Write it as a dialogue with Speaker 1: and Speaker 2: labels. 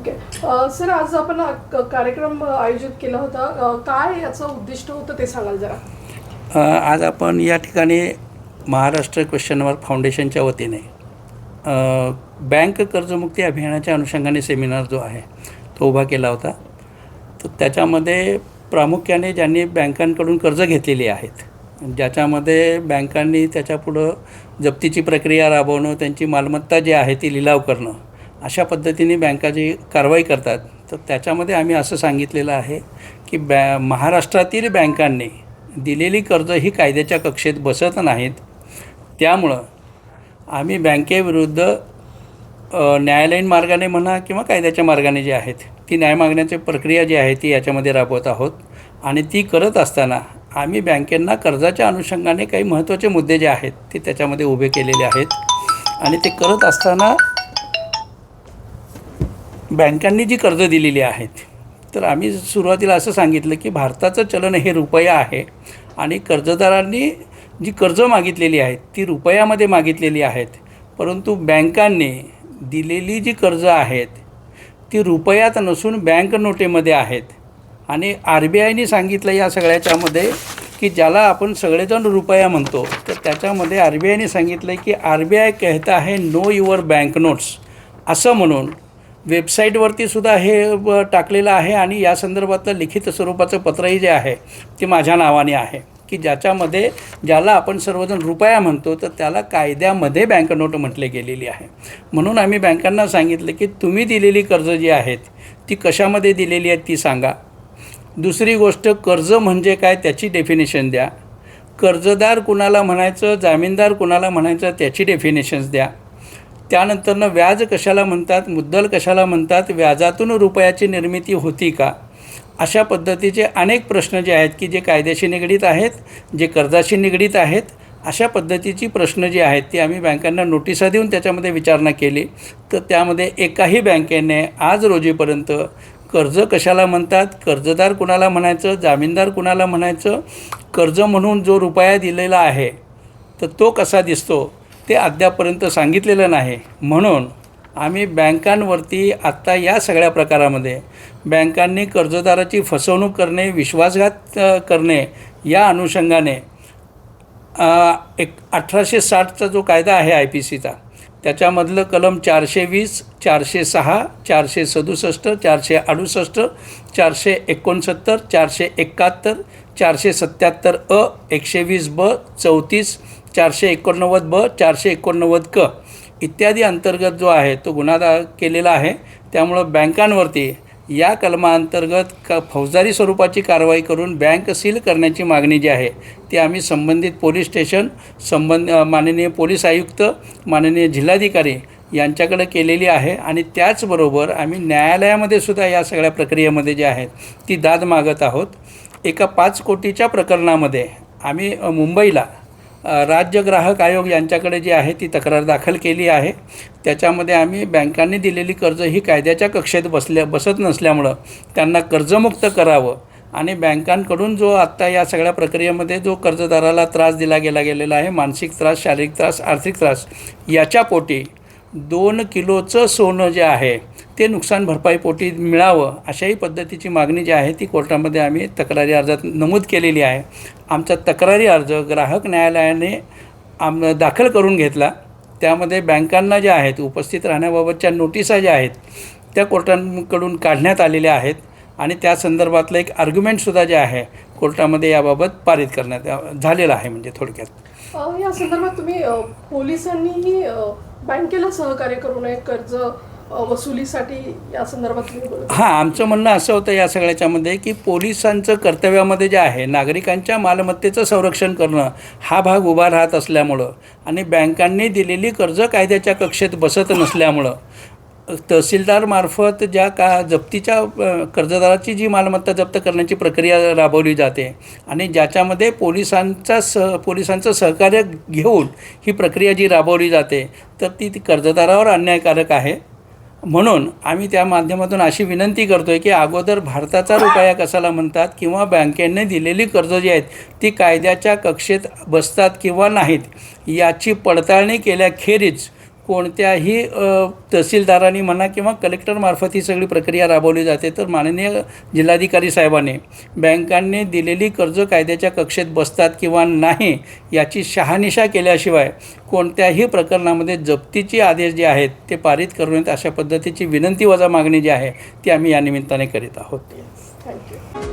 Speaker 1: Okay sir आज आपण कार्यक्रम आयोजित केला होता. काय याचं उद्दिष्ट होतं ते सांगाल जरा?
Speaker 2: आज आपण या ठिकाणी महाराष्ट्र क्वेश्चन मार्क फाउंडेशनच्या वतीने बँक कर्जमुक्ती अभियानाच्या अनुषंगाने सेमिनार जो आहे तो उभा केला होता. तर त्याच्यामध्ये प्रामुख्याने ज्यांनी बँकांकडून कर्ज घेतलेली आहेत ज्याच्यामध्ये बँकांनी त्याच्यापुढं जप्तीची प्रक्रिया राबवणं त्यांची मालमत्ता जी आहे ती लिलाव करणं अशा पद्धतीने बँका जी कारवाई करतात. तर त्याच्यामध्ये आम्ही असं सांगितलेलं आहे की बॅ महाराष्ट्रातील बँकांनी दिलेली कर्ज ही कायद्याच्या कक्षेत बसत नाहीत. त्यामुळं आम्ही बँकेविरुद्ध न्यायालयीन मार्गाने म्हणा किंवा कायद्याच्या मार्गाने जे आहेत ती न्याय मागण्याची प्रक्रिया जी आहे ती याच्यामध्ये राबवत आहोत. आणि ती करत असताना आम्ही बँकेंना कर्जाच्या अनुषंगाने काही महत्त्वाचे मुद्दे जे आहेत ते त्याच्यामध्ये उभे केलेले आहेत. आणि ते करत असताना बँकांनी जी कर्ज दिलेली आहेत तर आम्ही सुरुवातीला असं सांगितलं की भारताचं चलन हे रुपया आहे आणि कर्जदारांनी जी कर्ज मागितलेली आहेत ती रुपयामध्ये मागितलेली आहेत. परंतु बँकांनी दिलेली जी कर्ज आहेत ती रुपयात नसून बँक नोटेमध्ये आहेत. आणि आर बी आयने सांगितलं या सगळ्याच्यामध्ये की ज्याला आपण सगळेजण रुपया म्हणतो तर त्याच्यामध्ये आर बी आयने सांगितलं की आर बी आय कहता आहे नो युअर बँक नोट्स असं म्हणून वेबसाईटवरती सुद्धा हे टाकलेलं आहे आणि या संदर्भातलं लिखित स्वरूपाचं पत्रही जे आहे ते माझ्या नावाने आहे. की ज्याच्यामध्ये ज्याला आपण सर्वजण रुपया म्हणतो तर त्याला कायद्यामध्ये बँक नोट म्हटले गेलेली आहे. म्हणून आम्ही बँकांना सांगितलं की तुम्ही दिलेली कर्ज जी आहेत ती कशामध्ये दिलेली आहेत ती सांगा. दुसरी गोष्ट कर्ज म्हणजे काय त्याची डेफिनेशन द्या. कर्जदार कुणाला म्हणायचं जामीनदार कुणाला म्हणायचं त्याची डेफिनेशन्स द्या. त्यानंतरनं व्याज कशाला म्हणतात मुद्दल कशाला म्हणतात व्याजातून रुपयाची निर्मिती होती का? अशा पद्धतीचे अनेक प्रश्न जे आहेत की जे कायद्याशी निगडीत आहेत जे कर्जाशी निगडीत आहेत अशा पद्धतीची प्रश्न जी आहेत ती आम्ही बँकांना नोटिसा देऊन त्याच्यामध्ये विचारणा केली. तर त्यामध्ये एकाही बँकेने आज रोजीपर्यंत कर्ज कशाला म्हणतात कर्जदार कुणाला म्हणायचं जामीनदार कुणाला म्हणायचं कर्ज म्हणून जो रुपया दिलेला आहे तर तो कसा दिसतो? ते अद्यापर्यंत सांगितलेलं नाही. म्हणून आम्ही बँकांवरती आत्ता या सगळ्या प्रकारामध्ये बँकांनी कर्जदाराची फसवणूक करणे विश्वासघात करणे या अनुषंगाने एक अठराशे साठचा जो कायदा आहे आय पी सीचा त्याच्यामधलं कलम चारशे वीस चारशे सहा चारशे सदुसष्ट चारशे अडुसष्ट चारशे एकोणसत्तर चारशे एकाहत्तर चारशे सत्याहत्तर अ एकशे वीस ब चौतीस चारशे एकोणनव्वद ब चारशे एकोणनव्वद क इत्यादी अंतर्गत जो आहे तो गुन्हा दा केलेला आहे. त्यामुळं बँकांवरती या कलमाअंतर्गत क फौजदारी स्वरूपाची कारवाई करून बँक सील करण्याची मागणी जी आहे ती आम्ही संबंधित पोलीस स्टेशन संबंध माननीय पोलीस आयुक्त माननीय जिल्हाधिकारी यांच्याकडे केलेली आहे आणि त्याचबरोबर आम्ही न्यायालयामध्ये सुद्धा या सगळ्या प्रक्रियेमध्ये जे आहेत ती दाद मागत आहोत. एका पाच कोटीच्या प्रकरणामध्ये आम्ही मुंबईला राज्य ग्राहक आयोग यांच्याकडे जी आहे ती तक्रार दाखल केली आहे. त्याच्यामध्ये आम्ही बँकांनी दिलेली कर्ज ही कायद्याच्या कक्षेत बसल्या बसत नसल्यामुळं त्यांना कर्जमुक्त करावं आणि बँकांकडून जो आत्ता या सगळ्या प्रक्रियेमध्ये जो कर्जदाराला त्रास दिला गेला गेलेला आहे मानसिक त्रास शारीरिक त्रास आर्थिक त्रास याच्या पोटी दोन किलोचं सोनं जे आहे ते नुकसान भरपाईपोटी मिळावं अशाही पद्धतीची मागणी जी आहे ती कोर्टामध्ये आम्ही तक्रारी अर्जात नमूद केलेली आहे. आमचा तक्रारी अर्ज ग्राहक न्यायालयाने आम दाखल करून घेतला. त्यामध्ये बँकांना ज्या आहेत उपस्थित राहण्याबाबतच्या नोटिसा ज्या आहेत त्या कोर्टांकडून काढण्यात आलेल्या आहेत आणि त्या संदर्भातलं एक आर्ग्युमेंटसुद्धा जे आहे कोर्टामध्ये याबाबत पारित करण्यात झालेलं आहे म्हणजे थोडक्यात.
Speaker 1: या संदर्भात तुम्ही पोलिसांनीही बँकेला सहकार्य करू नये कर्ज वसुलीसाठी या संदर्भात
Speaker 2: हां आमचं म्हणणं असं होतं या सगळ्याच्यामध्ये की पोलिसांचं कर्तव्यामध्ये जे आहे नागरिकांच्या मालमत्तेचं संरक्षण करणं हा भाग उभा राहत असल्यामुळं आणि बँकांनी दिलेली कर्ज कायद्याच्या कक्षेत बसत नसल्यामुळं तहसीलदारमार्फत ज्या का जप्तीच्या कर्जदाराची जी मालमत्ता जप्त करण्याची प्रक्रिया राबवली जाते आणि ज्याच्यामध्ये पोलिसांचा सह पोलिसांचं सहकार्य घेऊन ही प्रक्रिया जी राबवली जाते तर ती ती कर्जदारावर अन्यायकारक आहे. म्हणून आम्ही त्या माध्यमातून अशी विनंती करतो आहे की अगोदर भारताचा रुपया कशाला म्हणतात किंवा बँकेने दिलेली कर्ज जी आहेत ती कायद्याच्या कक्षेत बसतात किंवा नाहीत याची पडताळणी केल्याखेरीज कोणत्याही तहसीलदारांनी म्हणा किंवा कलेक्टरमार्फत ही सगळी प्रक्रिया राबवली जाते तर माननीय जिल्हाधिकारी साहेबांनी बँकांनी दिलेली कर्ज कायद्याच्या कक्षेत बसतात किंवा नाही याची शहानिशा केल्याशिवाय कोणत्याही प्रकरणामध्ये जप्तीचे आदेश जे आहेत ते पारित करू नयेत अशा पद्धतीची विनंती वजा मागणी जी आहे ती आम्ही या निमित्ताने करीत आहोत.
Speaker 1: थँक्यू